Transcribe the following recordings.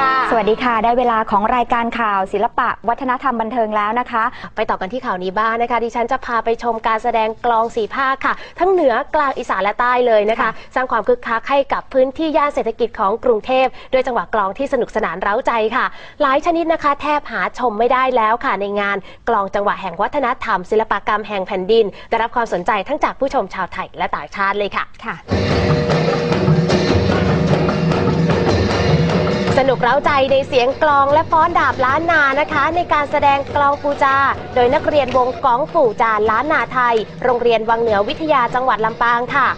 ค่ะ สวัสดีค่ะ ได้เวลาของรายการข่าวศิลปะ วัฒนธรรมบันเทิงแล้วนะคะ ไปต่อกันที่ข่าวนี้บ้างนะคะ ดิฉันจะพาไปชมการแสดงกลองสีภาคค่ะ ทั้งเหนือกลางอีสานและใต้เลยนะคะค่ะสร้างความคึกคักให้กับพื้นที่ย่านเศรษฐกิจของกรุงเทพด้วยจังหวะกลองที่สนุกสนานเร้าใจค่ะ หลายชนิดนะคะ แทบหาชมไม่ได้แล้วค่ะ ในงานกลองจังหวะแห่งวัฒนธรรม ศิลปกรรมแห่งแผ่นดิน ได้รับความสนใจทั้งจากผู้ชมชาวไทยและต่างชาติเลยค่ะค่ะ นุกเร้าใจในเสียงกลองและฟ้อนดาบล้านนานะคะ ในการแสดงกลองปูจา โดยนักเรียนวงกองปู่จาล้านนาไทย โรงเรียนวังเหนือวิทยาจังหวัดลำปางค่ะ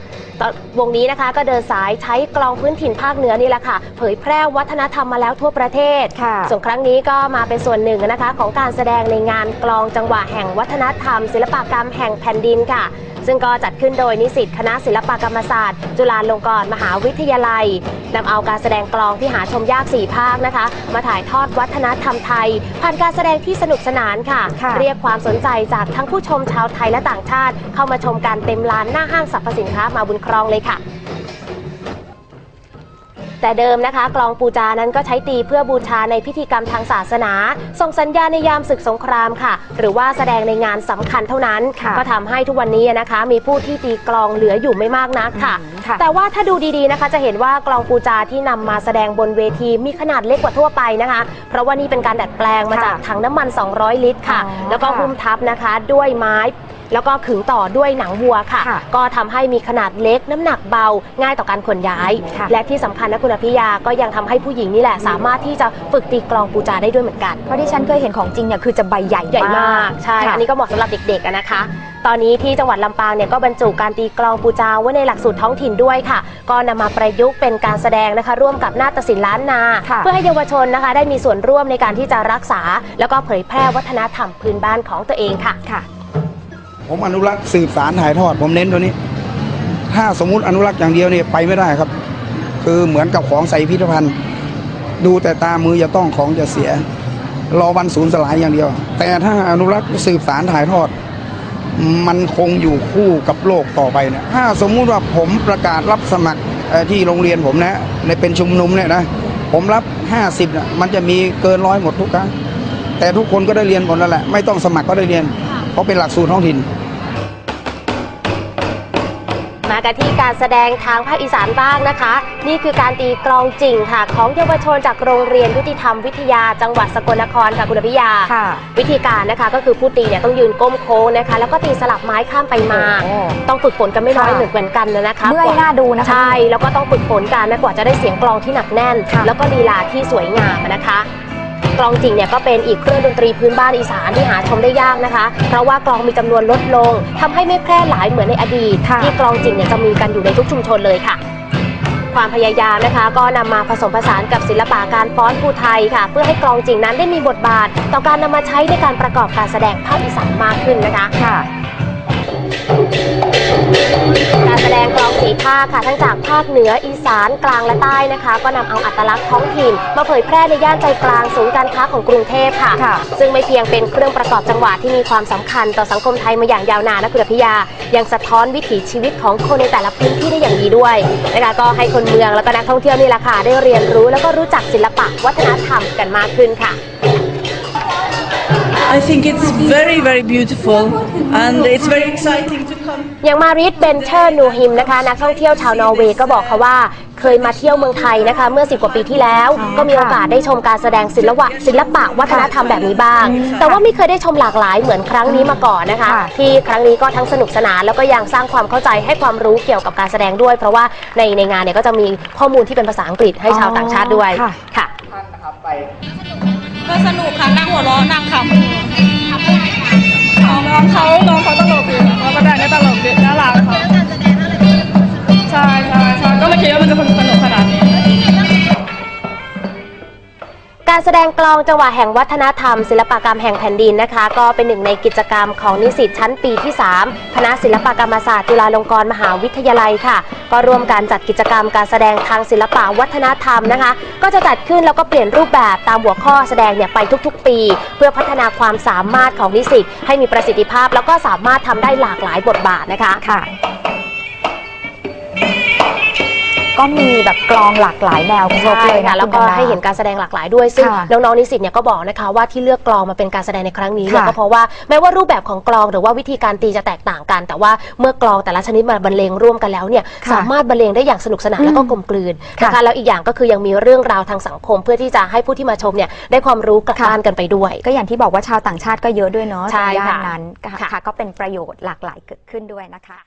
วงนี้นะคะก็เดินสายใช้กลองพื้นถิ่นภาคเหนือนี่แหละค่ะ เผยแพร่วัฒนธรรมมาแล้วทั่วประเทศค่ะส่วนครั้งนี้ก็มาเป็นส่วนหนึ่งนะคะ ของการแสดงในงานกลองจังหวะแห่งวัฒนธรรม ศิลปกรรมแห่งแผ่นดินค่ะซึ่งก็จัดขึ้นโดยนิสิตคณะศิลปกรรมศาสตร์ จุฬาลงกรณ์มหาวิทยาลัยนำเอาการแสดงกลองที่หาชมยากสี่ภาคนะคะ มาถ่ายทอดวัฒนธรรมไทย ผ่านการแสดงที่สนุกสนานค่ะค่ะเรียกความสนใจจากทั้งผู้ชมชาวไทยและต่างชาติ เข้ามาชมการเต็มลานหน้าห้างสรรพสินค้ามาบุญครองเลยค่ะแต่เดิมนะคะกลองปูจานั้นก็ใช้ตีเพื่อบูชาในพิธีกรรมทางศาสนา ส่งสัญญาณในยามศึกสงครามค่ะ หรือว่าแสดงในงานสำคัญเท่านั้นค่ะก็ทำให้ทุกวันนี้นะคะ มีผู้ที่ตีกลองเหลืออยู่ไม่มากนักค่ะอืมค่ะแต่ว่าถ้าดูดีๆนะคะจะเห็นว่ากลองปูจาที่นำมาแสดงบนเวทีมีขนาดเล็กกว่าทั่วไปนะคะ เพราะว่านี่เป็นการดัดแปลงมาจากถังน้ำมัน 200 ลิตรค่ะอ๋อแล้วก็ค่ะหุ้มทับนะคะด้วยไม้ แล้วก็ขึงต่อด้วยหนังวัวค่ะ ค่ะก็ทำให้มีขนาดเล็กน้ำหนักเบาง่ายต่อการขนย้าย ค่ะ และที่สำคัญนะคุณอภิยาก็ยังทำให้ผู้หญิงนี่แหละ สามารถที่จะฝึกตีกลองปูจาได้ด้วยเหมือนกัน เพราะที่ฉันเคยเห็นของจริงเนี่ยคือจะใบใหญ่ใหญ่มาก ใช่ ค่ะ อันนี้ก็เหมาะสำหรับเด็กๆอะนะคะ ตอนนี้ที่จังหวัดลำปางเนี่ยก็บรรจุการตีกลองปูจาไว้ในหลักสูตรท้องถิ่นด้วยค่ะ ก็นำมาประยุกต์เป็นการแสดงนะคะ ร่วมกับนาฏศิลป์ล้านนา ค่ะ เพื่อให้เยาวชนนะคะ ได้มีส่วนร่วมในการที่จะรักษา แล้วก็เผยแพร่วัฒนธรรมพื้นบ้านของตัวเองค่ะ ค่ะ ผมอนุรักษ์สืบสารถ่ายทอด ผมเน้นตัวนี้ ถ้าสมมุติอนุรักษ์อย่างเดียวเนี่ยไปไม่ได้ครับ คือเหมือนกับของใส่พิพิธภัณฑ์ ดูแต่ตามือจะต้องของจะเสีย รอวันสูญสลายอย่างเดียว แต่ถ้าอนุรักษ์สืบสารถ่ายทอด มันคงอยู่คู่กับโลกต่อไปเนี่ยถ้าสมมุติว่าผมประกาศรับสมัครที่โรงเรียนผมนะในเป็นชุมนุมเนี่ยนะผมรับ 50นะมันจะมีเกินร้อยหมดทุกครั้งแต่ทุกคนก็ได้เรียนหมดนั่นแหละ ไม่ต้องสมัครก็ได้เรียน เพราะเป็นหลักสูตรท้องถิ่น มากันที่การแสดงทางภาคอีสานบ้างนะคะ นี่คือการตีกลองจริงค่ะ ของเยาวชนจากโรงเรียนยุติธรรมวิทยาจังหวัดสกลนครค่ะคุณอภิยาค่ะวิธีการนะคะก็คือผู้ตีเนี่ยต้องยืนก้มโค้งนะคะ แล้วก็ตีสลับไม้ข้ามไปมาโอ้ต้องฝึกฝนกันไม่น้อยค่ะเหมือนกันนะคะเมื่อยหน้าดูนะคะใช่แล้วก็ต้องฝึกฝนกันนะกว่าจะได้เสียงกลองที่หนักแน่นค่ะแล้วก็ลีลาที่สวยงามนะคะ กลองจริงเนี่ยก็เป็นอีกเครื่องดนตรีพื้นบ้านอีสานที่หาชมได้ยากนะคะ เพราะว่ากลองมีจำนวนลดลงทำให้ไม่แพร่หลายเหมือนในอดีตค่ะที่กลองจริงเนี่ยจะมีกันอยู่ในทุกชุมชนเลยค่ะความพยายามนะคะก็นำมาผสมผสานกับศิลปะการฟ้อนภูไทยค่ะ เพื่อให้กลองจริงนั้นได้มีบทบาท ต่อการนำมาใช้ในการประกอบการแสดงภาคอีสานมากขึ้นนะคะค่ะ การแสดงกลองสีภาคค่ะทั้งจากภาคเหนืออีสานกลางและใต้นะคะ ก็นำเอาอัตลักษณ์ท้องถิ่น มาเผยแพร่ในย่านใจกลางศูนย์การค้าของกรุงเทพค่ะค่ะซึ่งไม่เพียงเป็นเครื่องประกอบจังหวะที่มีความสำคัญต่อสังคมไทยมาอย่างยาวนานนะคุณอภิยา ยังสะท้อนวิถีชีวิตของคนในแต่ละพื้นที่ได้อย่างดีด้วยนะคะก็ให้คนเมืองแล้วก็นักท่องเที่ยวนี่แหละค่ะได้เรียนรู้แล้วก็รู้จักศิลปะวัฒนธรรมกันมากขึ้นค่ะ I think it's very, very beautiful and it's very exciting to come. อย่างมาริสเบนเชอร์นูฮิมนะคะนักท่องเที่ยวชาวนอร์เวย์ก็บอกค่ะว่าเคยมาเที่ยวเมืองไทยนะคะเมื่อ10กว่าปีที่แล้วอ๋อก็มีโอกาสได้ชมการแสดงศิลปะศิลปะวัฒนธรรมแบบนี้บ้าง แต่ว่าไม่เคยได้ชมหลากหลายเหมือนครั้งนี้มาก่อนนะคะค่ะที่ครั้งนี้ก็ทั้งสนุกสนานแล้วก็ยังสร้างความเข้าใจให้ความรู้เกี่ยวกับการแสดงด้วย เพราะว่าในในงานเนี่ยก็จะมีข้อมูลที่เป็นภาษาอังกฤษให้ชาวต่างชาติด้วยค่ะค่ะก็สนุกค่ะนั่งหัวเราะนั่งขำ การแสดงกลองจังหวะแห่งวัฒนธรรม ศิลปกรรมแห่งแผ่นดินนะคะ ก็เป็นหนึ่งในกิจกรรมของนิสิตชั้นปีที่ 3 คณะศิลปกรรมศาสตร์จุฬาลงกรณ์มหาวิทยาลัยค่ะ ก็ร่วมการจัดกิจกรรมการแสดงทางศิลปะวัฒนธรรมนะคะ ก็จะจัดขึ้นแล้วก็เปลี่ยนรูปแบบตามหัวข้อแสดงเนี่ยไปทุกๆ ปี เพื่อพัฒนาความสามารถของนิสิตให้มีประสิทธิภาพ แล้วก็สามารถทำได้หลากหลายบทบาทนะคะค่ะ ก็มีแบบกลองหลากหลายแนวครบใช่เลยค่ะนะแล้วก็คุณดาให้เห็นการแสดงหลากหลายด้วย ซึ่งค่ะน้องๆนิสิตเนี่ยก็บอกนะคะว่าที่เลือกกลองมาเป็นการแสดงในครั้งนี้เนี่ยค่ะก็เพราะว่าแม้ว่ารูปแบบของกลองหรือว่าวิธีการตีจะแตกต่างกัน แต่ว่าเมื่อกลองแต่ละชนิดมาบรรเลงร่วมกันแล้วเนี่ยค่ะสามารถบรรเลงได้อย่างสนุกสนานแล้วก็กลมกลืนค่ะนะคะแล้วอีกอย่างก็คือยังมีเรื่องราวทางสังคม เพื่อที่จะให้ผู้ที่มาชมเนี่ยได้ความรู้กลับค่ะบ้านกันไปด้วย ก็อย่างที่บอกว่าชาวต่างชาติก็เยอะด้วยเนาะใช่ย่านค่ะนั้นค่ะค่ะก็เป็นประโยชน์หลากหลายเกิดขึ้นด้วยนะคะ